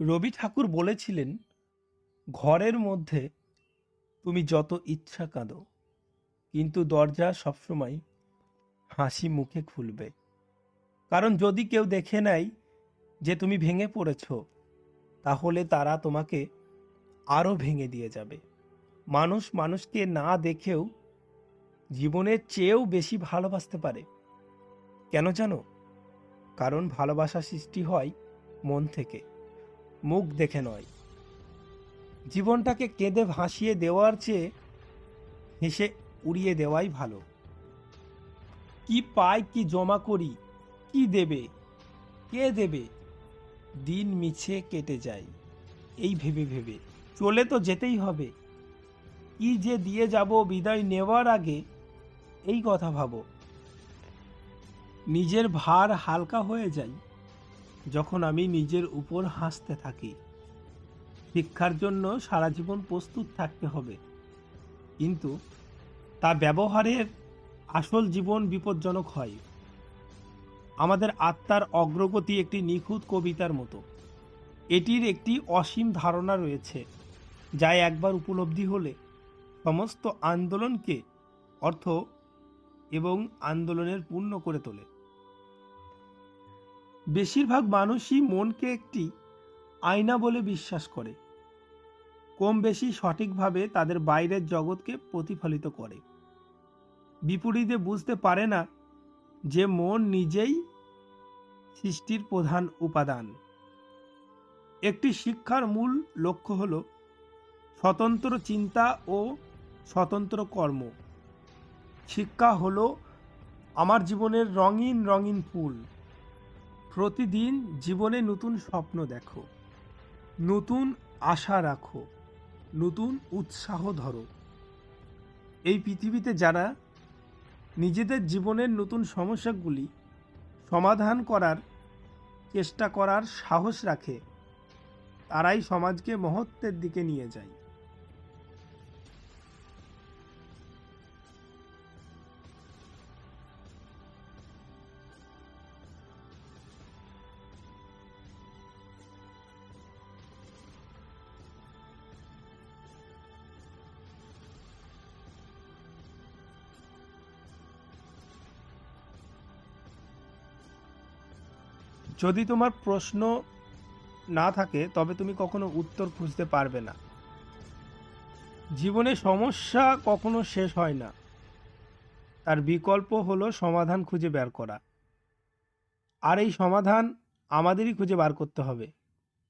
রবি ঠাকুর বলেছিলেন, ঘরের মধ্যে তুমি যত ইচ্ছা কাঁদো, কিন্তু দরজা সবসময় হাসি মুখে খুলবে। কারণ যদি কেউ দেখে নেয় যে তুমি ভেঙে পড়েছ, তাহলে তারা তোমাকে আরও ভেঙে দিয়ে যাবে। মানুষ মানুষকে না দেখেও জীবনের চেয়েও বেশি ভালোবাসতে পারে। কেন জানো? কারণ ভালোবাসা সৃষ্টি হয় মন থেকে। মুখ দেখে নয়। জীবনটাকে কেঁদে ভাসিয়ে দেওয়ার চেয়ে হেসে উড়িয়ে দেওয়াই ভালো। কি পাই, কি জমা করি, কি দেবে, কে দেবে? দিন মিছে কেটে যায়, এই ভেবে ভেবে। চলে তো যেতেই হবে। কি যে দিয়ে যাব বিদায় নেওয়ার আগে, এই কথা ভাবো। নিজের ভার হালকা হয়ে যায়। যখন আমি নিজের উপর হাসতে থাকি। শিক্ষার জন্য সারা জীবন প্রস্তুত থাকতে হবে। কিন্তু তা ব্যবহারের আসল জীবন বিপজ্জনক হয়। আমাদের আত্মার অগ্রগতি একটি নিখুঁত কবিতার মতো। এটির একটি অসীম ধারণা রয়েছে, যা একবার উপলব্ধি হলে সমস্ত আন্দোলনকে অর্থ এবং আন্দোলনের পূর্ণ করে তোলে। বেশিরভাগ মানুষই মনকে একটি আয়না বলে বিশ্বাস করে। কম বেশি সঠিকভাবে তাদের বাইরের জগৎকে প্রতিফলিত করে। বিপরীতে বুঝতে পারে না যে মন নিজেই সৃষ্টির প্রধান উপাদান। একটি শিক্ষার মূল লক্ষ্য হল স্বতন্ত্র চিন্তা ও স্বতন্ত্র কর্ম। শিক্ষা হলো আমার জীবনের রঙিন রঙিন ফুল। প্রতিদিন জীবনে নতুন স্বপ্ন দেখো। নতুন আশা রাখো। নতুন উৎসাহ ধরো। এই পৃথিবীতে যারা নিজেদের জীবনের নতুন সমস্যাগুলি সমাধান করার চেষ্টা করার সাহস রাখে, তারাই সমাজকে মহত্বের দিকে নিয়ে যায়। যদি তোমার প্রশ্ন না থাকে, তবে তুমি কখনো উত্তর খুঁজতে পারবে না। জীবনে সমস্যা কখনো শেষ হয় না। তার বিকল্প হলো সমাধান খুঁজে বের করা। আর এই সমাধান আমাদেরই খুঁজে বার করতে হবে।